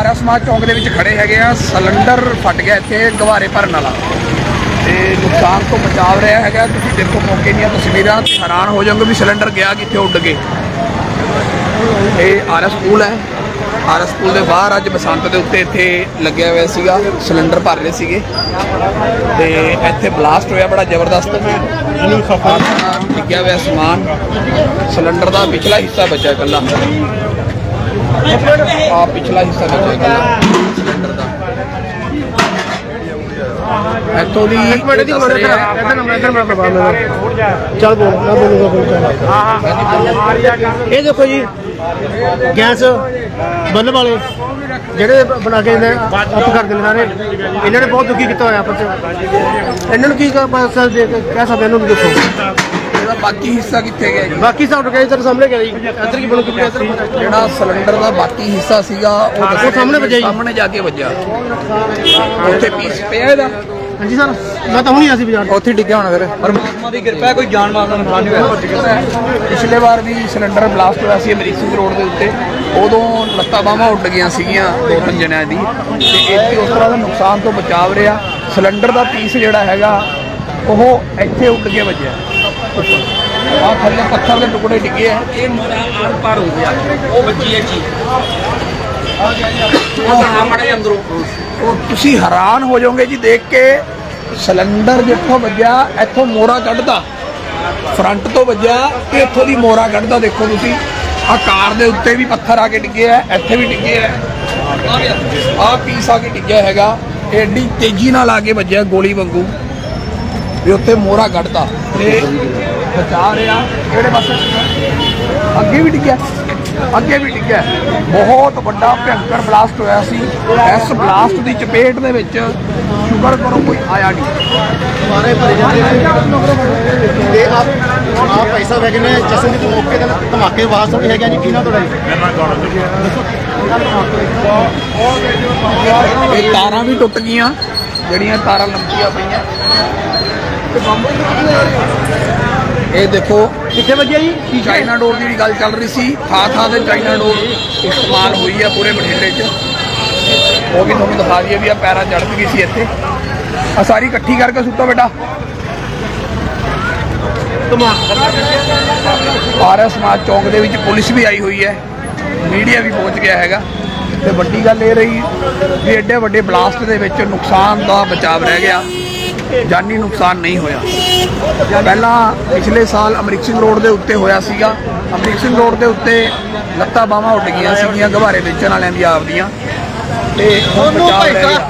ਆਰਿਆ ਸਮਾਜ ਚੌਂਕ ਦੇ ਵਿੱਚ ਖੜੇ ਹੈਗੇ ਆ ਸਿਲੰਡਰ ਫਟ ਗਿਆ ਇੱਥੇ ਗਵਾਰੇ ਭਰਨ ਵਾਲਾ। ਤੇ ਨੁਕਸਾਨ ਤੋਂ ਬਚਾਵ ਰਿਹਾ ਹੈਗਾ ਤੁਸੀਂ ਦੇਖੋ ਮੌਕੇ ਦੀਆਂ ਤਸਵੀਰਾਂ ਤੇ ਹੈਰਾਨ ਹੋ ਜਾਓਗੇ ਵੀ ਸਿਲੰਡਰ ਗਿਆ ਕਿੱਥੇ ਉੱਡ ਕੇ ਇਹ ਆਰਐਸ ਸਕੂਲ ਹੈ। ਆਰਐਸ ਸਕੂਲ ਦੇ ਬਾਹਰ ਅੱਜ ਬਸੰਤ ਦੇ ਉੱਤੇ ਇੱਥੇ ਲੱਗਿਆ ਹੋਇਆ ਸੀਗਾ ਸਿਲੰਡਰ ਭਰ ਰਹੇ ਸੀਗੇ। ਤੇ ਇੱਥੇ ਬਲਾਸਟ ਹੋਇਆ ਬੜਾ ਜ਼ਬਰਦਸਤ। ਡਿੱਗਿਆ ਹੋਇਆ ਸਮਾਨ ਸਿਲੰਡਰ ਦਾ ਪਿਛਲਾ ਹਿੱਸਾ ਬਚਿਆ ਇਕੱਲਾ। ਆ ਪਿਛਲਾ ਹਿੱਸਾ ਬਚਿਆ ਇਕੱਲਾ ਸਿਲੰਡਰ ਦਾ ਇੱਥੋਂ ਦੀ ਇੱਕ ਮਿੰਟ ਦੀ ਮਦਦ ਰਹੇ ਆ- ਇੱਧਰ ਨਾ ਇੱਧਰ ਮੈਂ ਕਰਵਾ ਲੈਣਾ ਚੱਲ ਬੋਲ ਮੈਂ ਬੋਲੂਗਾ ਕੋਈ ਚੱਲ। ਇਹ ਦੇਖੋ ਜੀ ਗੈਸ ਬੱਲਬ ਵਾਲੇ ਜਿਹੜੇ ਬਣਾ ਕੇ ਇਹਨੇ ਅੱਪ ਕਰ ਦਿੰਦੇ ਸਾਰੇ ਇਹਨਾਂ ਨੇ ਬਹੁਤ ਦੁਖੀ ਕੀਤਾ ਹੋਇਆ ਆਪਸ ਚ ਇਹਨਾਂ ਨੂੰ ਕੇ ਕਹਿ ਸਕਦੇ ਇਹਨਾਂ ਨੂੰ ਦੇਖੋ ਇਹਦਾ ਬਾਕੀ ਹਿੱਸਾ ਕਿੱਥੇ ਗਿਆ ਜੀ? ਬਾਕੀ ਸਭ ਟਕੇ ਇੱਧਰ ਸਾਹਮਣੇ ਗਿਆ ਜੀ। ਇੱਧਰ ਕੀ ਬਣੂ ਕਿ ਇੱਧਰ। ਜਿਹੜਾ ਸਿਲੰਡਰ ਦਾ ਬਾਕੀ ਹਿੱਸਾ ਸੀਗਾ ਉਹ ਦੱਸੋ ਸਾਹਮਣੇ ਵੱਜਿਆ ਜੀ। ਸਾਹਮਣੇ ਜਾ ਕੇ ਵੱਜਿਆ। ਉੱਥੇ ਪੀਸ ਪਿਆ ਇਹਦਾ? ਹਾਂਜੀ ਸਰ ਮੈਂ ਤਾਂ ਹੁਣੀ ਆਇਆ ਸੀ ਬਾਜ਼ਾਰ। ਉੱਥੇ ਡਿੱਗਿਆ ਹੋਣਾ ਫਿਰ। ਪਰਮਾਤਮਾ ਦੀ ਕਿਰਪਾ ਕੋਈ ਜਾਨ ਮਾਲ ਦਾ ਨੁਕਸਾਨ ਨਹੀਂ ਹੋਇਆ ਪਿਛਲੇ ਵਾਰ ਵੀ ਸਿਲੰਡਰ ਬਲਾਸਟ ਹੋਇਆ ਸੀ ਅਮਰੀਕ ਸਿੰਘ ਰੋਡ ਦੇ ਉੱਤੇ। ਉਦੋਂ ਲੱਤਾਂ ਬਾਹਾਂ ਉੱਡ ਗਈਆਂ ਸੀਗੀਆਂ ਦੋ ਤਿੰਨ ਜਣਿਆਂ ਦੀ। ਤੇ ਇੱਥੇ ਉਸ ਤਰ੍ਹਾਂ ਦਾ ਨੁਕਸਾਨ ਤੋਂ ਬਚਾਵ ਰਿਹਾ। ਸਿਲੰਡਰ ਦਾ ਪੀਸ ਜਿਹੜਾ ਹੈਗਾ ਉਹ ਇੱਥੇ ਉੱਡ ਕੇ ਵੱਜਿਆ। ਆ ਥੱਲੇ ਪੱਥਰ ਦੇ ਟੁਕੜੇ ਡਿੱਗੇ ਆ। ਇਹ ਮੋਰਾ ਆਰ ਪਾਰ ਹੋ ਗਿਆ। ਉਹ ਬੱਜੀ ਹੈ ਚੀਜ਼। ਉਹ ਤਾਂ ਮੜੇ ਅੰਦਰੋਂ। ਉਹ ਤੁਸੀਂ ਹੈਰਾਨ ਹੋ ਜਾਓਗੇ ਜੀ, ਦੇਖ ਕੇ ਸਿਲੰਡਰ ਜਿੱਥੋਂ ਵੱਜਿਆ, ਇੱਥੋਂ ਮੋਰਾ ਕੱਢਦਾ। ਫਰੰਟ ਤੋਂ ਵੱਜਿਆ ਤੇ ਇੱਥੋਂ ਦੀ ਮੋਰਾ ਕੱਢਦਾ, ਦੇਖੋ ਤੁਸੀਂ। ਆ ਕਾਰ ਦੇ ਉੱਤੇ ਵੀ ਪੱਥਰ ਆ ਕੇ ਡਿੱਗੇ ਆ, ਇੱਥੇ ਵੀ ਡਿੱਗੇ ਆ। ਆ ਪੀਸ ਆ ਕੇ ਡਿੱਗਿਆ ਹੈਗਾ। ਇਹ ਐਡੀ ਤੇਜ਼ੀ ਨਾਲ ਆ ਕੇ ਵੱਜਿਆ ਗੋਲੀ ਵਾਂਗੂ। ਵੀ ਉੱਥੇ ਮੋਰਾ ਕੱਢਦਾ ਤੇ ਬਚਾ ਰਿਹਾ। ਕਿਹੜੇ ਪਾਸੇ? ਅੱਗੇ ਵੀ ਡਿੱਗਿਆ। ਅੱਗੇ ਵੀ ਡਿੱਗਿਆ। ਬਹੁਤ ਵੱਡਾ ਭਿਅੰਕਰ ਬਲਾਸਟ ਹੋਇਆ ਸੀ। ਇਸ ਬਲਾਸਟ ਦੀ ਚਪੇਟ ਦੇ ਵਿੱਚ ਸ਼ੁਕਰ ਕਰੋ ਕੋਈ ਆਇਆ ਨਹੀਂ। ਮਾਰੇ ਜਾਂਦੇ ਨੇ। ਤੇ ਆਪ ਆਪ ਪੈਸਾ ਵਗ ਨੇ ਜਸ਼ਨ ਦੇ ਮੌਕੇ ਤੇ ਧਮਾਕੇ ਆਵਾਜ਼ ਸੁਣੀ ਹੈਗਾ ਜੀ। ਕਿਹਨਾਂ ਤੁਹਾਡਾ ਜੀ? ਇਹ ਤਾਰਾਂ ਵੀ ਟੁੱਟ ਗਈਆਂ। ਜਿਹੜੀਆਂ ਤਾਰਾਂ ਲੰਬੀਆਂ ਪਈਆਂ। ਇਹ ਦੇਖੋ ਕਿੱਥੇ ਵੱਜਿਆ ਜੀ? ਚਾਈਨਾ ਡੋਰ ਦੀ ਜਿਹੜੀ ਗੱਲ ਚੱਲ ਰਹੀ ਸੀ। ਥਾਂ ਥਾਂ ਤੇ ਚਾਈਨਾ ਡੋਰ ਇਸਤੇਮਾਲ ਹੋਈ ਆ ਪੂਰੇ ਬਠਿੰਡੇ 'ਚ। ਉਹ ਵੀ ਤੁਹਾਨੂੰ ਦਿਖਾ ਦਈਏ ਵੀ ਆ ਪੈਰਾਂ ਚੜ੍ਹ ਗਈ ਸੀ ਇੱਥੇ। ਆ ਸਾਰੀ ਇਕੱਠੀ ਕਰਕੇ ਸੁੱਟੋ ਬੇਟਾ। ਆਰਿਆ ਸਮਾਜ ਚੌਂਕ ਦੇ ਵਿੱਚ ਪੁਲਿਸ ਵੀ ਆਈ ਹੋਈ ਹੈ। ਮੀਡੀਆ ਵੀ ਪਹੁੰਚ ਗਿਆ ਹੈਗਾ। ਤੇ ਵੱਡੀ ਗੱਲ ਇਹ ਰਹੀ ਵੀ ਐਡੇ ਵੱਡੇ ਬਲਾਸਟ ਦੇ ਵਿੱਚ ਨੁਕਸਾਨ ਦਾ ਬਚਾਵ ਰਹਿ ਗਿਆ। ਜਾਨੀ ਨੁਕਸਾਨ ਨਹੀਂ ਹੋਇਆ। ਪਹਿਲਾਂ ਪਿਛਲੇ ਸਾਲ ਅਮਰੀਕ ਸਿੰਘ ਰੋਡ ਦੇ ਉੱਤੇ ਹੋਇਆ ਸੀਗਾ। ਅਮਰੀਕ ਸਿੰਘ ਰੋਡ ਦੇ ਉੱਤੇ ਲੱਤਾਂ ਬਾਹਾਂ ਉੱਡ ਗਈਆਂ ਸੀਗੀਆਂ ਗਵਾਰੇ ਵੇਚਣ ਵਾਲਿਆਂ ਦੀ ਆਪਦੀਆਂ। ਤੇ ਹੁਣ ਬਚਾਅ ਰਹਿ ਗਿਆ